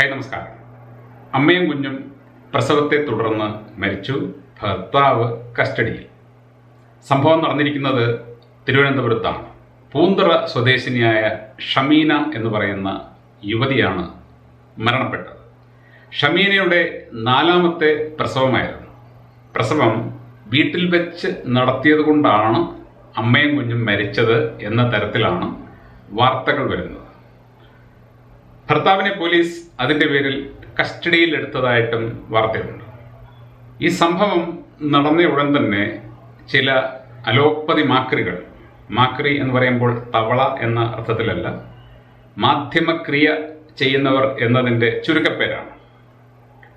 High നമസ്കാരം. അമ്മയും കുഞ്ഞും പ്രസവത്തെ തുടർന്ന് മരിച്ചു. ഭർത്താവ് കസ്റ്റഡിയിൽ. സംഭവം നടന്നിരിക്കുന്നത് തിരുവനന്തപുരത്താണ്. പൂന്തറ സ്വദേശിനിയായ ഷമീന എന്ന് പറയുന്ന യുവതിയാണ് മരണപ്പെട്ടത്. ഷമീനയുടെ നാലാമത്തെ പ്രസവമായിരുന്നു. പ്രസവം വീട്ടിൽ വെച്ച് നടത്തിയത് കൊണ്ടാണ് അമ്മയും കുഞ്ഞും മരിച്ചത് എന്ന തരത്തിലാണ് വാർത്തകൾ വരുന്നത്. ഭർത്താവിനെ പോലീസ് അതിന്റെ പേരിൽ കസ്റ്റഡിയിൽ എടുത്തതായിട്ടും വാർത്തയുണ്ട്. ഈ സംഭവം നടന്ന ഉടൻ തന്നെ ചില അലോപ്പതി മാക്രികൾ മാക്രി എന്ന് പറയുമ്പോൾ തവള എന്ന അർത്ഥത്തിലല്ല മാധ്യമക്രിയ ചെയ്യുന്നവർ എന്നതിന്റെ ചുരുക്കപ്പേരാണ്.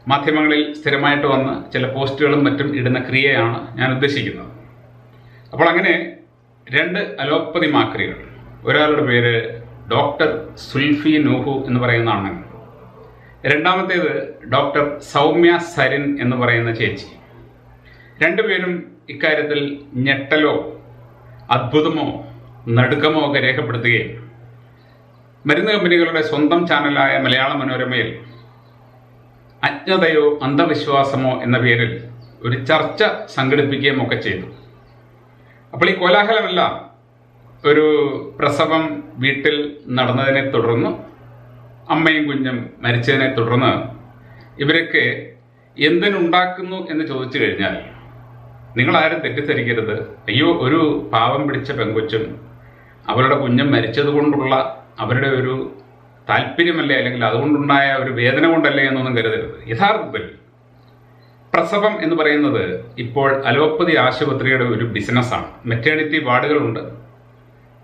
മാധ്യമങ്ങളിൽ സ്ഥിരമായിട്ട് വന്ന് ചില പോസ്റ്റുകളും മറ്റും ഇടുന്ന ക്രിയയാണ് ഞാൻ ഉദ്ദേശിക്കുന്നത്. അപ്പോൾ അങ്ങനെ രണ്ട് അലോപ്പതി മാക്രികൾ ഒരാളുടെ പേര് ഡോക്ടർ സുൽഫി നൂഹു എന്ന് പറയുന്ന ആണൻ രണ്ടാമത്തേത് ഡോക്ടർ സൗമ്യ സരിൻ എന്ന് പറയുന്ന ചേച്ചി. രണ്ടുപേരും ഇക്കാര്യത്തിൽ ഞെട്ടലോ അത്ഭുതമോ നടുക്കമോ ഒക്കെ രേഖപ്പെടുത്തുകയും മരുന്ന് കമ്പനികളുടെ സ്വന്തം ചാനലായ മലയാള മനോരമയിൽ അജ്ഞതയോ അന്ധവിശ്വാസമോ എന്ന പേരിൽ ഒരു ചർച്ച സംഘടിപ്പിക്കുകയും ഒക്കെ ചെയ്തു. അപ്പോൾ ഈ കോലാഹലമെല്ലാം ഒരു പ്രസവം വീട്ടിൽ നടന്നതിനെ തുടർന്ന് അമ്മയും കുഞ്ഞും മരിച്ചതിനെ തുടർന്ന് ഇവരൊക്കെ എന്തിനുണ്ടാക്കുന്നു എന്ന് ചോദിച്ചു കഴിഞ്ഞാൽ നിങ്ങളാരും തെറ്റിദ്ധരിക്കരുത്. അയ്യോ ഒരു പാവം പിടിച്ച പെങ്കൊച്ചും അവരുടെ കുഞ്ഞും മരിച്ചതുകൊണ്ടുള്ള അവരുടെ ഒരു താല്പര്യമല്ലേ അല്ലെങ്കിൽ അതുകൊണ്ടുണ്ടായ ഒരു വേദന കൊണ്ടല്ലേ എന്നൊന്നും കരുതരുത്. യഥാർത്ഥത്തിൽ പ്രസവം എന്ന് പറയുന്നത് ഇപ്പോൾ അലോപ്പതി ആശുപത്രിയുടെ ഒരു ബിസിനസ്സാണ് മെറ്റേണിറ്റി വാർഡുകളുണ്ട്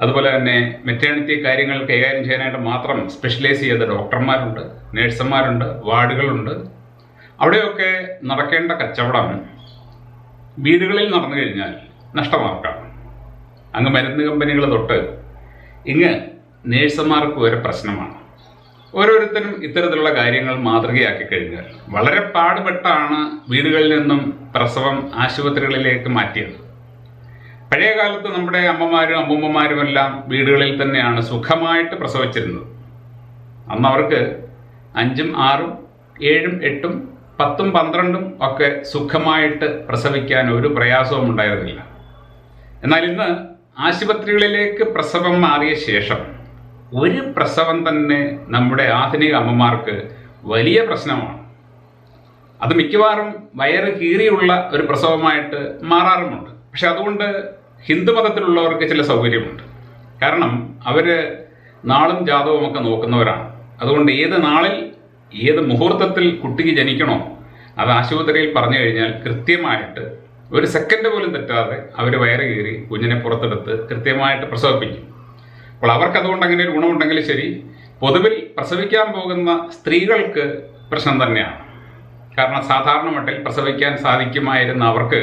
അതുപോലെ തന്നെ മെറ്റേണിറ്റി കാര്യങ്ങൾ കൈകാര്യം ചെയ്യാനായിട്ട് മാത്രം സ്പെഷ്യലൈസ് ചെയ്ത ഡോക്ടർമാരുണ്ട് നേഴ്സുമാരുണ്ട് വാർഡുകളുണ്ട്. അവിടെയൊക്കെ നടക്കേണ്ട കച്ചവടം വീടുകളിൽ നടന്നു കഴിഞ്ഞാൽ നഷ്ടമാർക്കാണ്. അങ്ങ് മരുന്ന് കമ്പനികൾ തൊട്ട് ഇങ്ങ് നേഴ്സുമാർക്ക് വരെ പ്രശ്നമാണ്. ഓരോരുത്തരും ഇത്തരത്തിലുള്ള കാര്യങ്ങൾ മാതൃകയാക്കി കഴിഞ്ഞാൽ വളരെ പാടുപെട്ടാണ് വീടുകളിൽ നിന്നും പ്രസവം ആശുപത്രികളിലേക്ക് മാറ്റിയത്. പഴയ കാലത്ത് നമ്മുടെ അമ്മമാരും അമ്മൂമ്മമാരും എല്ലാം വീടുകളിൽ തന്നെയാണ് സുഖമായിട്ട് പ്രസവിച്ചിരുന്നത്. അന്ന് അവർക്ക് അഞ്ചും ആറും ഏഴും എട്ടും പത്തും പന്ത്രണ്ടും ഒക്കെ സുഖമായിട്ട് പ്രസവിക്കാൻ ഒരു പ്രയാസവും ഉണ്ടായിരുന്നില്ല. എന്നാൽ ഇന്ന് ആശുപത്രികളിലേക്ക് പ്രസവം മാറിയ ശേഷം ഒരു പ്രസവം തന്നെ നമ്മുടെ ആധുനിക അമ്മമാർക്ക് വലിയ പ്രശ്നമാണ്. അത് മിക്കവാറും വയറ് കീറിയുള്ള ഒരു പ്രസവമായിട്ട് മാറാറുമുണ്ട്. പക്ഷെ അതുകൊണ്ട് ഹിന്ദു മതത്തിലുള്ളവർക്ക് ചില സൗകര്യമുണ്ട്. കാരണം അവർ നാളും ജാതവും ഒക്കെ നോക്കുന്നവരാണ്. അതുകൊണ്ട് ഏത് നാളിൽ ഏത് മുഹൂർത്തത്തിൽ കുട്ടിക്ക് ജനിക്കണോ അത് ആശുപത്രിയിൽ പറഞ്ഞു കഴിഞ്ഞാൽ കൃത്യമായിട്ട് ഒരു സെക്കൻഡ് പോലും തെറ്റാതെ അവർ വയറ് കീറി കുഞ്ഞിനെ പുറത്തെടുത്ത് കൃത്യമായിട്ട് പ്രസവിപ്പിക്കും. അപ്പോൾ അവർക്ക് അതുകൊണ്ട് അങ്ങനെ ഒരു ഗുണമുണ്ടെങ്കിൽ ശരി പൊതുവിൽ പ്രസവിക്കാൻ പോകുന്ന സ്ത്രീകൾക്ക് പ്രശ്നം തന്നെയാണ്. കാരണം സാധാരണ മട്ടിൽ പ്രസവിക്കാൻ സാധിക്കുമായിരുന്ന അവർക്ക്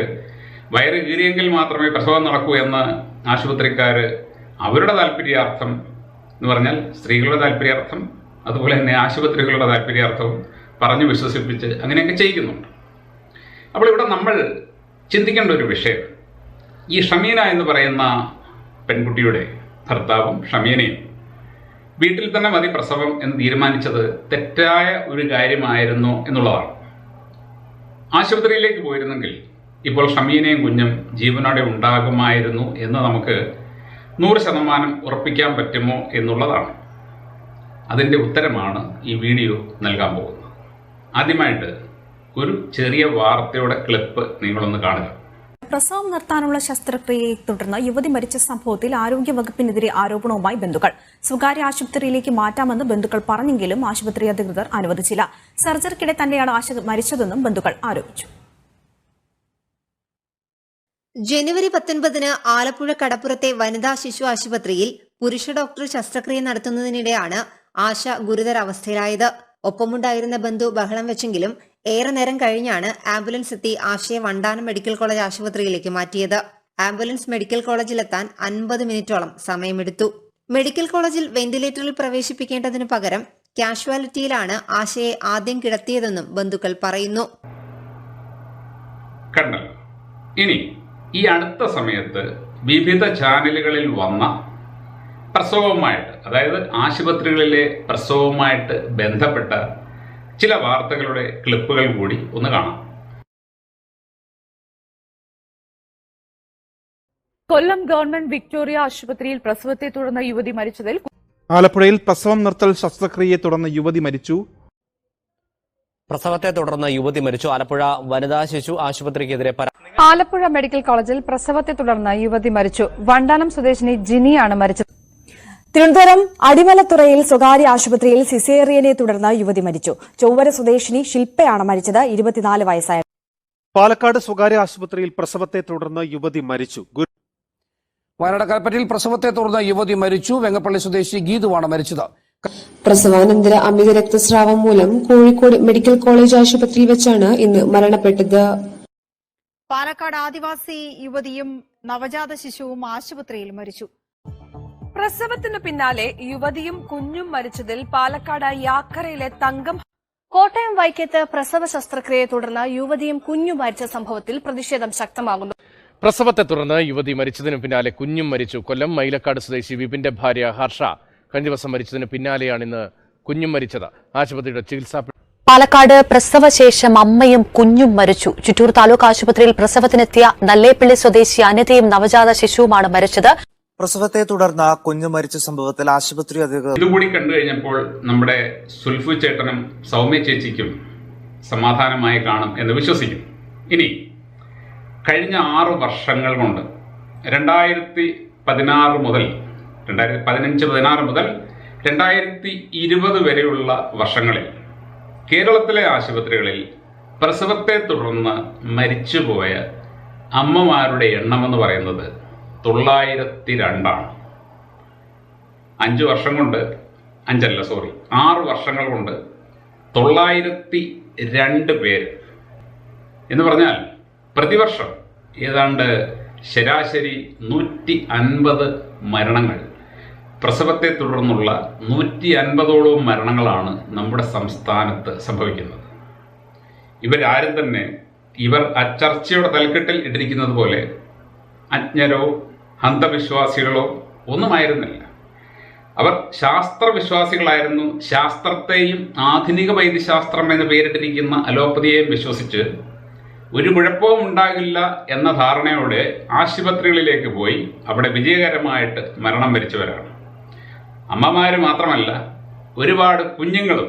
വയറ് കീറിയെങ്കിൽ മാത്രമേ പ്രസവം നടക്കൂ എന്ന് ആശുപത്രിക്കാർ അവരുടെ താല്പര്യാർത്ഥം എന്ന് പറഞ്ഞാൽ സ്ത്രീകളുടെ താല്പര്യാർത്ഥം അതുപോലെ തന്നെ ആശുപത്രികളുടെ താല്പര്യാർത്ഥവും പറഞ്ഞു വിശ്വസിപ്പിച്ച് അങ്ങനെയൊക്കെ ചെയ്യിക്കുന്നുണ്ട്. അപ്പോൾ ഇവിടെ നമ്മൾ ചിന്തിക്കേണ്ട ഒരു വിഷയം ഈ ഷമീന എന്ന് പറയുന്ന പെൺകുട്ടിയുടെ ഭർത്താവും ഷമീനയും വീട്ടിൽ തന്നെ മതി പ്രസവം എന്ന് തീരുമാനിച്ചത് തെറ്റായ ഒരു കാര്യമായിരുന്നു എന്നുള്ളതാണ്. ആശുപത്രിയിലേക്ക് പോയിരുന്നെങ്കിൽ ഇപ്പോൾ ഷമീനയും കുഞ്ഞും ജീവനോടെ ഉണ്ടാകുമായിരുന്നു എന്ന് നമുക്ക് നൂറ് ശതമാനം ഉറപ്പിക്കാൻ പറ്റുമോ എന്നുള്ളതാണ്. അതിന്റെ ഉത്തരമാണ് ഈ വീഡിയോ നൽകാൻ പോകുന്നത്. ആദ്യമായിട്ട് ഒരു ചെറിയ വാർത്തയുടെ ക്ലിപ്പ് നിങ്ങളൊന്ന് കാണുക. പ്രസവം നിർത്താനുള്ള ശസ്ത്രക്രിയയെ തുടർന്ന് യുവതി മരിച്ച സംഭവത്തിൽ ആരോഗ്യവകുപ്പിനെതിരെ ആരോപണവുമായി ബന്ധുക്കൾ. സ്വകാര്യ ആശുപത്രിയിലേക്ക് മാറ്റാമെന്ന് ബന്ധുക്കൾ പറഞ്ഞെങ്കിലും ആശുപത്രി അധികൃതർ അനുവദിച്ചില്ല. സർജറിക്കിടെ തന്നെയാണ് ആശ മരിച്ചതെന്നും ബന്ധുക്കൾ ആരോപിച്ചു. ജനുവരി പത്തൊൻപതിന് ആലപ്പുഴ കടപ്പുറത്തെ വനിതാ ശിശു ആശുപത്രിയിൽ പുരുഷ ഡോക്ടർ ശസ്ത്രക്രിയ നടത്തുന്നതിനിടെയാണ് ആശ ഗുരുതരാവസ്ഥയിലായത് ഒപ്പമുണ്ടായിരുന്ന ബന്ധു ബഹളം വെച്ചെങ്കിലും ഏറെ നേരം കഴിഞ്ഞാണ് ആംബുലൻസ് എത്തി ആശയെ വണ്ടാനം മെഡിക്കൽ കോളേജ് ആശുപത്രിയിലേക്ക് മാറ്റിയത്. ആംബുലൻസ് മെഡിക്കൽ കോളേജിലെത്താൻ അൻപത് മിനിറ്റോളം സമയമെടുത്തു. മെഡിക്കൽ കോളേജിൽ വെന്റിലേറ്ററിൽ പ്രവേശിപ്പിക്കേണ്ടതിനു പകരം കാഷ്വാലിറ്റിയിലാണ് ആശയെ ആദ്യം കിടത്തിയതെന്നും ബന്ധുക്കൾ പറയുന്നു. ഇനി ഈ അടുത്ത സമയത്ത് വിവിധ ചാനലുകളിൽ വന്ന പ്രസവവുമായിട്ട് അതായത് ആശുപത്രികളിലെ പ്രസവവുമായിട്ട് ബന്ധപ്പെട്ട ചില വാർത്തകളുടെ ക്ലിപ്പുകൾ കൂടി ഒന്ന് കാണാം. കൊല്ലം ഗവൺമെന്റ് വിക്ടോറിയ ആശുപത്രിയിൽ പ്രസവത്തെ തുടർന്ന് യുവതി മരിച്ചതിൽ ആലപ്പുഴയിൽ പ്രസവം നിർത്തൽ ശസ്ത്രക്രിയയെ തുടർന്ന് യുവതി മരിച്ചു. പ്രസവത്തെ തുടർന്ന് യുവതി മരിച്ചു. ആലപ്പുഴ വനിതാ ശിശു ആശുപത്രിക്കെതിരെ പരാതി ആലപ്പുഴ മെഡിക്കൽ കോളേജിൽ പ്രസവത്തെ തുടർന്ന് യുവതി മരിച്ചു. വണ്ടാനം സ്വദേശിനി ജിനിയാണ് മരിച്ചത്. തിരുവനന്തപുരം അടിമലത്തുറയിൽ സ്വകാര്യ ആശുപത്രിയിൽ സിസേറിയനെ തുടർന്ന് യുവതി മരിച്ചു. ചൊവ്വര സ്വദേശിനി ശില്പയാണ് മരിച്ചത്. ഇരുപത്തിനാല് വയസ്സായ പാലക്കാട് സ്വകാര്യ ആശുപത്രിയിൽ പ്രസവത്തെ തുടർന്ന് യുവതി മരിച്ചു. വയനാട് കൽപ്പറ്റയിൽ പ്രസവത്തെ തുടർന്ന് യുവതി മരിച്ചു. വെങ്ങപ്പള്ളി സ്വദേശി ഗീതുവാണ് മരിച്ചത്. പ്രസവാനന്തര അമിത രക്തസ്രാവം മൂലം കോഴിക്കോട് മെഡിക്കൽ കോളേജ് ആശുപത്രിയിൽ വെച്ചാണ് ഇന്ന് മരണപ്പെട്ടത്. പാലക്കാട് ആദിവാസി യുവതിയും നവജാത ശിശുവും ആശുപത്രിയിൽ മരിച്ചു. പ്രസവത്തിനു പിന്നാലെ യുവതിയും കുഞ്ഞും മരിച്ചതിൽ പാലക്കാട് യാക്കരയിലെ തങ്കം കോട്ടയം വൈക്കത്ത് പ്രസവ ശസ്ത്രക്രിയയെ തുടർന്ന് യുവതിയും കുഞ്ഞും മരിച്ച സംഭവത്തിൽ പ്രതിഷേധം ശക്തമാകുന്നു. പ്രസവത്തെ തുടർന്ന് യുവതി മരിച്ചതിനു പിന്നാലെ കുഞ്ഞും മരിച്ചു. കൊല്ലം മൈലക്കാട് സ്വദേശി വിപിന്റെ ഭാര്യ ഹർഷ കഴിഞ്ഞ ദിവസം മരിച്ചതിന് പിന്നാലെയാണ് ഇന്ന് കുഞ്ഞും മരിച്ചത്. ആശുപത്രിയുടെ ചികിത്സാ പാലക്കാട് പ്രസവശേഷം അമ്മയും കുഞ്ഞും മരിച്ചു. ചുറ്റൂർ താലൂക്ക് ആശുപത്രിയിൽ പ്രസവത്തിനെത്തിയ നല്ലേപ്പള്ളി സ്വദേശി അനിതയും നവജാത ശിശുവുമാണ് മരിച്ചത്. പ്രസവത്തെ തുടർന്ന് കുഞ്ഞു മരിച്ച സംഭവത്തിൽ ആശുപത്രി അധികൃതർ ഇതുകൂടി കണ്ടു കഴിഞ്ഞപ്പോൾ നമ്മുടെ സുൽഫു ചേട്ടനും സൗമ്യ ചേച്ചിക്കും സമാധാനമായി കാണും എന്ന് വിശ്വസിക്കും. ഇനി കഴിഞ്ഞ ആറു വർഷങ്ങൾ കൊണ്ട് രണ്ടായിരത്തി പതിനാറ് മുതൽ രണ്ടായിരത്തി പതിനഞ്ച് പതിനാറ് മുതൽ രണ്ടായിരത്തി ഇരുപത് വരെയുള്ള വർഷങ്ങളിൽ കേരളത്തിലെ ആശുപത്രികളിൽ പ്രസവത്തെ തുടർന്ന് മരിച്ചുപോയ അമ്മമാരുടെ എണ്ണം എന്ന് പറയുന്നത് തൊള്ളായിരത്തി രണ്ടാണ് അഞ്ച് വർഷം കൊണ്ട് അഞ്ചല്ല സോറി ആറ് വർഷങ്ങൾ കൊണ്ട് തൊള്ളായിരത്തി രണ്ട് പേര്. എന്ന് പറഞ്ഞാൽ പ്രതിവർഷം ഏതാണ്ട് ശരാശരി നൂറ്റി അൻപത് മരണങ്ങൾ. പ്രസവത്തെ തുടർന്നുള്ള നൂറ്റി അൻപതോളം മരണങ്ങളാണ് നമ്മുടെ സംസ്ഥാനത്ത് സംഭവിക്കുന്നത്. ഇവരാരും തന്നെ ഇവർ ആ ചർച്ചയുടെ തലക്കെട്ടിൽ ഇട്ടിരിക്കുന്നത് പോലെ അജ്ഞരോ അന്ധവിശ്വാസികളോ ഒന്നുമായിരുന്നില്ല. അവർ ശാസ്ത്രവിശ്വാസികളായിരുന്നു. ശാസ്ത്രത്തെയും ആധുനിക വൈദ്യശാസ്ത്രം എന്ന് പേരിട്ടിരിക്കുന്ന അലോപ്പതിയെയും വിശ്വസിച്ച് ഒരു കുഴപ്പവും ഉണ്ടാകില്ല എന്ന ധാരണയോടെ ആശുപത്രികളിലേക്ക് പോയി അവിടെ വിജയകരമായിട്ട് മരണം വരിച്ചവരാണ്. അമ്മമാർ മാത്രമല്ല ഒരുപാട് കുഞ്ഞുങ്ങളും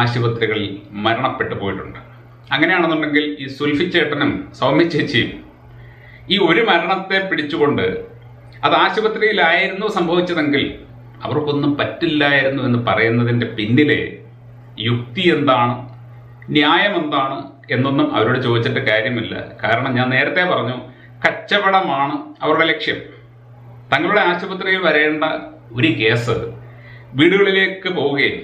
ആശുപത്രികളിൽ മരണപ്പെട്ടു പോയിട്ടുണ്ട്. അങ്ങനെയാണെന്നുണ്ടെങ്കിൽ ഈ സുൽഫിച്ചേട്ടനും സൗമ്യ ചേച്ചിയും ഈ ഒരു മരണത്തെ പിടിച്ചുകൊണ്ട് അത് ആശുപത്രിയിലായിരുന്നു സംഭവിച്ചതെങ്കിൽ അവർക്കൊന്നും പറ്റില്ലായിരുന്നു എന്ന് പറയുന്നതിന്റെ പിന്നിലെ യുക്തി എന്താണ് ന്യായം എന്താണ് എന്നൊന്നും അവരോട് ചോദിച്ചിട്ട് കാര്യമില്ല. കാരണം ഞാൻ നേരത്തെ പറഞ്ഞു കച്ചവടമാണ് അവരുടെ ലക്ഷ്യം. തങ്ങളുടെ ആശുപത്രിയിൽ വരേണ്ട ഒരു കേസ് വീടുകളിലേക്ക് പോവുകയും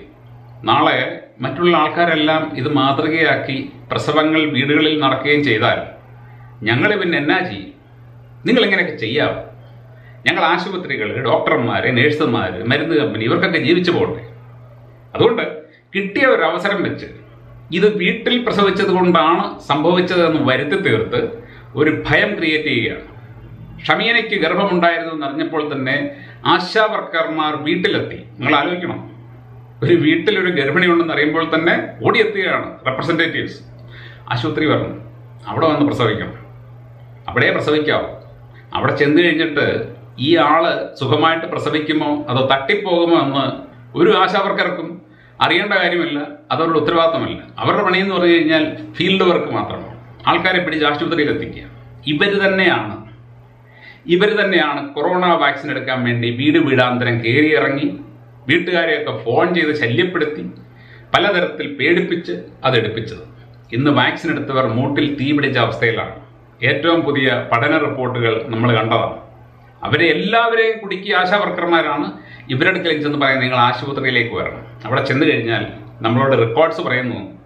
നാളെ മറ്റുള്ള ആൾക്കാരെല്ലാം ഇത് മാതൃകയാക്കി പ്രസവങ്ങൾ വീടുകളിൽ നടക്കുകയും ചെയ്താൽ ഞങ്ങൾ പിന്നെ എന്നാ ചെയ്യും? നിങ്ങളിങ്ങനെയൊക്കെ ചെയ്യാം? ഞങ്ങൾ ആശുപത്രികൾ ഡോക്ടർമാർ നേഴ്സുമാർ മരുന്ന് കമ്പനി ഇവർക്കൊക്കെ ജീവിച്ചു പോകട്ടെ. അതുകൊണ്ട് കിട്ടിയ ഒരു അവസരം വെച്ച് ഇത് വീട്ടിൽ പ്രസവിച്ചത് കൊണ്ടാണ് സംഭവിച്ചതെന്ന് വരുത്തി തീർത്ത് ഒരു ഭയം ക്രിയേറ്റ് ചെയ്യുകയാണ്. ഷമീനയ്ക്ക് ഗർഭമുണ്ടായിരുന്നു എന്നറിഞ്ഞപ്പോൾ തന്നെ ആശാ വർക്കർമാർ വീട്ടിലെത്തി. നിങ്ങൾ ആലോചിക്കണം. ഒരു വീട്ടിലൊരു ഗർഭിണി ഉണ്ടെന്ന് അറിയുമ്പോൾ തന്നെ ഓടിയെത്തുകയാണ് റെപ്രസെന്റേറ്റീവ്സ് ആശുപത്രി പറഞ്ഞു അവിടെ വന്ന് പ്രസവിക്കണം. അവിടെ പ്രസവിക്കാവും. അവിടെ ചെന്ന് കഴിഞ്ഞിട്ട് ഈ ആൾ സുഖമായിട്ട് പ്രസവിക്കുമോ? അതോ തട്ടിപ്പോകുമോ എന്ന് ഒരു ആശാവർക്കർക്കും അറിയേണ്ട കാര്യമില്ല. അതവരുടെ ഉത്തരവാദിത്തമല്ല. അവരുടെ പണിയെന്ന് പറഞ്ഞു കഴിഞ്ഞാൽ ഫീൽഡ് വർക്ക് മാത്രമാണ്. ആൾക്കാരെ പിടിച്ച് ആശുപത്രിയിൽ എത്തിക്കുക ഇവർ തന്നെയാണ് ഇവർ തന്നെയാണ് കൊറോണ വാക്സിൻ എടുക്കാൻ വേണ്ടി വീട് വീടാന്തരം കയറി ഇറങ്ങി വീട്ടുകാരെയൊക്കെ ഫോൺ ചെയ്ത് ശല്യപ്പെടുത്തി പലതരത്തിൽ പേടിപ്പിച്ച് അതെടുപ്പിച്ചത്. ഇന്ന് വാക്സിൻ എടുത്തവർ മൂട്ടിൽ തീപിടിച്ച അവസ്ഥയിലാണ്. ഏറ്റവും പുതിയ പഠന റിപ്പോർട്ടുകൾ നമ്മൾ കണ്ടതാണ്. അവരെ എല്ലാവരെയും കുടുക്കി ആശാവർക്കർമാരാണ് ഇവരുടെ അടുക്കൽ എന്ന് പറയുന്നത് നിങ്ങൾ ആശുപത്രിയിലേക്ക് വരണം. അവിടെ ചെന്ന് കഴിഞ്ഞാൽ നമ്മളോട് റെക്കോർഡ്സ് പറയുന്നു.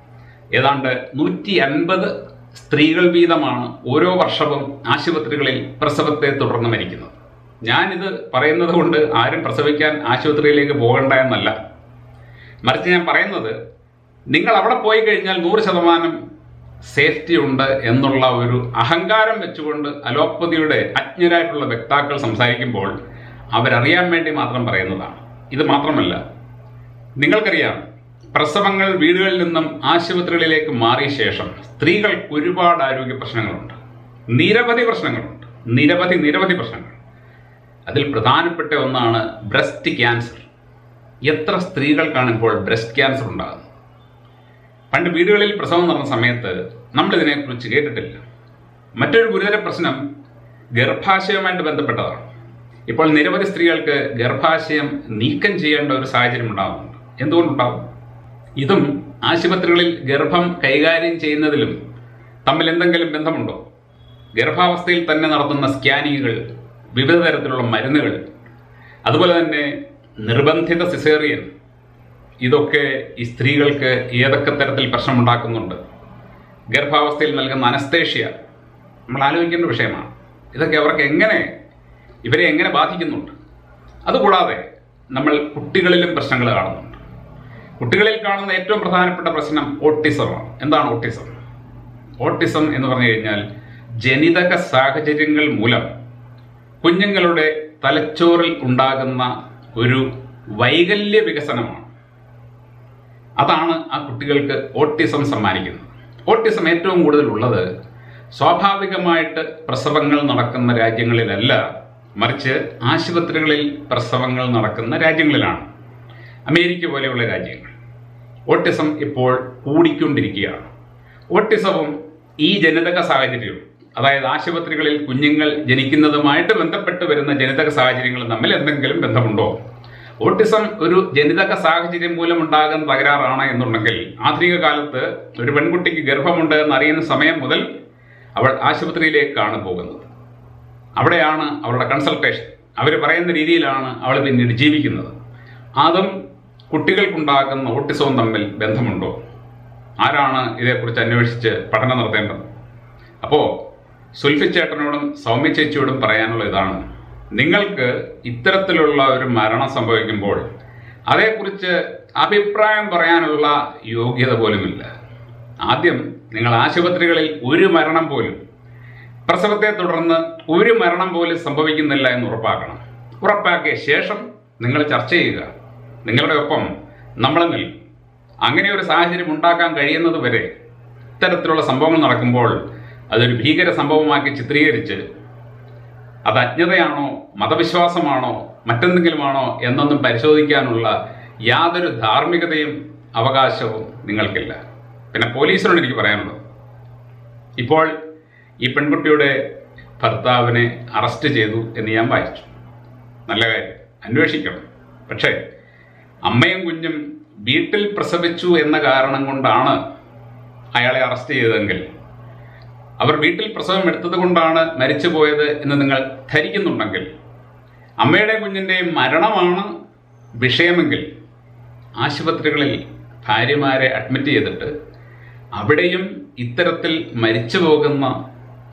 ഏതാണ്ട് നൂറ്റി അൻപത് സ്ത്രീകൾ വീതമാണ് ഓരോ വർഷവും ആശുപത്രികളിൽ പ്രസവത്തെ തുടർന്ന് മരിക്കുന്നത്. ഞാനിത് പറയുന്നത് കൊണ്ട് ആരും പ്രസവിക്കാൻ ആശുപത്രിയിലേക്ക് പോകണ്ട എന്നല്ല. മറിച്ച് ഞാൻ പറയുന്നത് നിങ്ങൾ അവിടെ പോയി കഴിഞ്ഞാൽ നൂറ് ശതമാനം സേഫ്റ്റി ഉണ്ട് എന്നുള്ള ഒരു അഹങ്കാരം വെച്ചുകൊണ്ട് അലോപ്പതിയുടെ അജ്ഞരായിട്ടുള്ള വ്യക്താക്കൾ സംസാരിക്കുമ്പോൾ അവരറിയാൻ വേണ്ടി മാത്രം പറയുന്നതാണ്. ഇത് മാത്രമല്ല നിങ്ങൾക്കറിയാം പ്രസവങ്ങൾ വീടുകളിൽ നിന്നും ആശുപത്രികളിലേക്ക് മാറിയ ശേഷം സ്ത്രീകൾക്ക് ഒരുപാട് ആരോഗ്യ പ്രശ്നങ്ങളുണ്ട്. നിരവധി പ്രശ്നങ്ങളുണ്ട്. നിരവധി നിരവധി പ്രശ്നങ്ങൾ. അതിൽ പ്രധാനപ്പെട്ട ഒന്നാണ് ബ്രസ്റ്റ് ക്യാൻസർ. എത്ര സ്ത്രീകൾക്കാണ് ഇപ്പോൾ ബ്രസ്റ്റ് ക്യാൻസർ ഉണ്ടാകുന്നത്? പണ്ട് വീടുകളിൽ പ്രസവം നടന്ന സമയത്ത് നമ്മൾ ഇതിനെക്കുറിച്ച് കേട്ടിട്ടില്ല. മറ്റൊരു ഗുരുതര പ്രശ്നം ഗർഭാശയവുമായിട്ട് ബന്ധപ്പെട്ടതാണ്. ഇപ്പോൾ നിരവധി സ്ത്രീകൾക്ക് ഗർഭാശയം നീക്കം ചെയ്യേണ്ട ഒരു സാഹചര്യം ഉണ്ടാകുന്നുണ്ട്. എന്തുകൊണ്ടുണ്ടാകും? ഇതും ആശുപത്രികളിൽ ഗർഭം കൈകാര്യം ചെയ്യുന്നതിലും തമ്മിൽ എന്തെങ്കിലും ബന്ധമുണ്ടോ? ഗർഭാവസ്ഥയിൽ തന്നെ നടത്തുന്ന സ്കാനിങ്ങുകൾ വിവിധ തരത്തിലുള്ള മരുന്നുകൾ അതുപോലെ തന്നെ നിർബന്ധിത സിസേറിയൻ ഇതൊക്കെ ഈ സ്ത്രീകൾക്ക് ഏതൊക്കെ തരത്തിൽ പ്രശ്നമുണ്ടാക്കുന്നുണ്ട്? ഗർഭാവസ്ഥയിൽ നൽകുന്ന അനസ്തേഷ്യ നമ്മൾ ആലോചിക്കേണ്ട വിഷയമാണ്. ഇതൊക്കെ അവർക്ക് എങ്ങനെ ഇവരെ എങ്ങനെ ബാധിക്കുന്നുണ്ട്? അതുകൂടാതെ നമ്മൾ കുട്ടികളിലും പ്രശ്നങ്ങൾ കാണുന്നുണ്ട്. കുട്ടികളിൽ കാണുന്ന ഏറ്റവും പ്രധാനപ്പെട്ട പ്രശ്നം ഓട്ടിസമാണ് എന്താണ് ഓട്ടിസം ഓട്ടിസം എന്ന് പറഞ്ഞു കഴിഞ്ഞാൽ ജനിതക സാഹചര്യങ്ങൾ മൂലം കുഞ്ഞുങ്ങളുടെ തലച്ചോറിൽ ഉണ്ടാകുന്ന ഒരു വൈകല്യ വികസനമാണ്. അതാണ് ആ കുട്ടികൾക്ക് ഓട്ടിസം സമ്മാനിക്കുന്നത്. ഓട്ടിസം ഏറ്റവും കൂടുതൽ ഉള്ളത് സ്വാഭാവികമായിട്ട് പ്രസവങ്ങൾ നടക്കുന്ന രാജ്യങ്ങളിലല്ല മറിച്ച് ആശുപത്രികളിൽ പ്രസവങ്ങൾ നടക്കുന്ന രാജ്യങ്ങളിലാണ്. അമേരിക്ക പോലെയുള്ള രാജ്യങ്ങൾ. ഓട്ടിസം ഇപ്പോൾ കൂടിക്കൊണ്ടിരിക്കുകയാണ്. ഓട്ടിസവും ഈ ജനിതക സാഹചര്യവും അതായത് ആശുപത്രികളിൽ കുഞ്ഞുങ്ങൾ ജനിക്കുന്നതുമായിട്ട് ബന്ധപ്പെട്ട് വരുന്ന ജനിതക സാഹചര്യങ്ങളും തമ്മിൽ എന്തെങ്കിലും ബന്ധമുണ്ടോ? ഓട്ടിസം ഒരു ജനിതക സാഹചര്യം മൂലം ഉണ്ടാകുന്ന തകരാറാണ് എന്നുണ്ടെങ്കിൽ ആധുനിക കാലത്ത് ഒരു പെൺകുട്ടിക്ക് ഗർഭമുണ്ട് എന്നറിയുന്ന സമയം മുതൽ അവൾ ആശുപത്രിയിലേക്കാണ് പോകുന്നത്. അവിടെയാണ് അവളുടെ കൺസൾട്ടേഷൻ അവർ പറയുന്ന രീതിയിലാണ് അവൾ പിന്നീട് ജീവിക്കുന്നത്. അതും കുട്ടികൾക്കുണ്ടാകുന്ന ഓട്ടിസവും തമ്മിൽ ബന്ധമുണ്ടോ? ആരാണ് ഇതേക്കുറിച്ച് അന്വേഷിച്ച് പഠനം നടത്തേണ്ടത്? അപ്പോൾ സുൽഫി ചേട്ടനോടും സൗമ്യ ചേച്ചിയോടും പറയാനുള്ള ഇതാണ്. നിങ്ങൾക്ക് ഇത്തരത്തിലുള്ള ഒരു മരണം സംഭവിക്കുമ്പോൾ അതേക്കുറിച്ച് അഭിപ്രായം പറയാനുള്ള യോഗ്യത പോലുമില്ല. ആദ്യം നിങ്ങൾ ആശുപത്രികളിൽ ഒരു മരണം പോലും പ്രസവത്തെ തുടർന്ന് ഒരു മരണം പോലും സംഭവിക്കുന്നില്ല എന്ന് ഉറപ്പാക്കണം. ഉറപ്പാക്കിയ ശേഷം നിങ്ങൾ ചർച്ച ചെയ്യുക. നിങ്ങളുടെ ഒപ്പം നമ്മളെങ്കിൽ അങ്ങനെ ഒരു സാഹചര്യം ഉണ്ടാക്കാൻ കഴിയുന്നത് വരെ ഇത്തരത്തിലുള്ള സംഭവങ്ങൾ നടക്കുമ്പോൾ അതൊരു ഭീകര സംഭവമാക്കി ചിത്രീകരിച്ച് അത് അജ്ഞതയാണോ മതവിശ്വാസമാണോ മറ്റെന്തെങ്കിലുമാണോ എന്നൊന്നും പരിശോധിക്കാനുള്ള യാതൊരു ധാർമ്മികതയും അവകാശവും നിങ്ങൾക്കില്ല. പിന്നെ പോലീസിനോട് എനിക്ക് പറയാനുള്ളത്. ഇപ്പോൾ ഈ പെൺകുട്ടിയുടെ ഭർത്താവിനെ അറസ്റ്റ് ചെയ്തു എന്ന് ഞാൻ വായിച്ചു. നല്ല കാര്യം. അന്വേഷിക്കണം. പക്ഷേ അമ്മയും കുഞ്ഞും വീട്ടിൽ പ്രസവിച്ചു എന്ന കാരണം കൊണ്ടാണ് അയാളെ അറസ്റ്റ് ചെയ്തതെങ്കിൽ. അവർ വീട്ടിൽ പ്രസവം എടുത്തത് കൊണ്ടാണ് മരിച്ചു പോയത് എന്ന് നിങ്ങൾ ധരിക്കുന്നുണ്ടെങ്കിൽ അമ്മയുടെ കുഞ്ഞിന്റെയും മരണമാണ് വിഷയമെങ്കിൽ ആശുപത്രികളിൽ ഭാര്യമാരെ അഡ്മിറ്റ് ചെയ്തിട്ട് അവിടെയും ഇത്തരത്തിൽ മരിച്ചു പോകുന്ന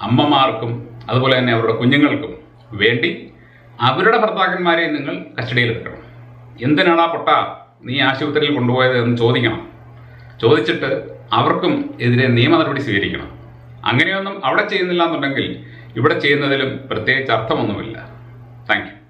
അമ്മമാർക്കും അതുപോലെ തന്നെ അവരുടെ കുഞ്ഞുങ്ങൾക്കും വേണ്ടി അവരുടെ ഭർത്താക്കന്മാരെ നിങ്ങൾ കസ്റ്റഡിയിലെടുക്കണം. എന്തിനാടാ പൊട്ട നീ ആശുപത്രിയിൽ കൊണ്ടുപോയത് എന്ന് ചോദിക്കണം. ചോദിച്ചിട്ട് അവർക്കും എതിരെ നിയമ നടപടി സ്വീകരിക്കണം. അങ്ങനെയൊന്നും അവിടെ ചെയ്യുന്നില്ല എന്നുണ്ടെങ്കിൽ ഇവിടെ ചെയ്യുന്നതിലും പ്രത്യേകിച്ച് അർത്ഥമൊന്നുമില്ല. താങ്ക്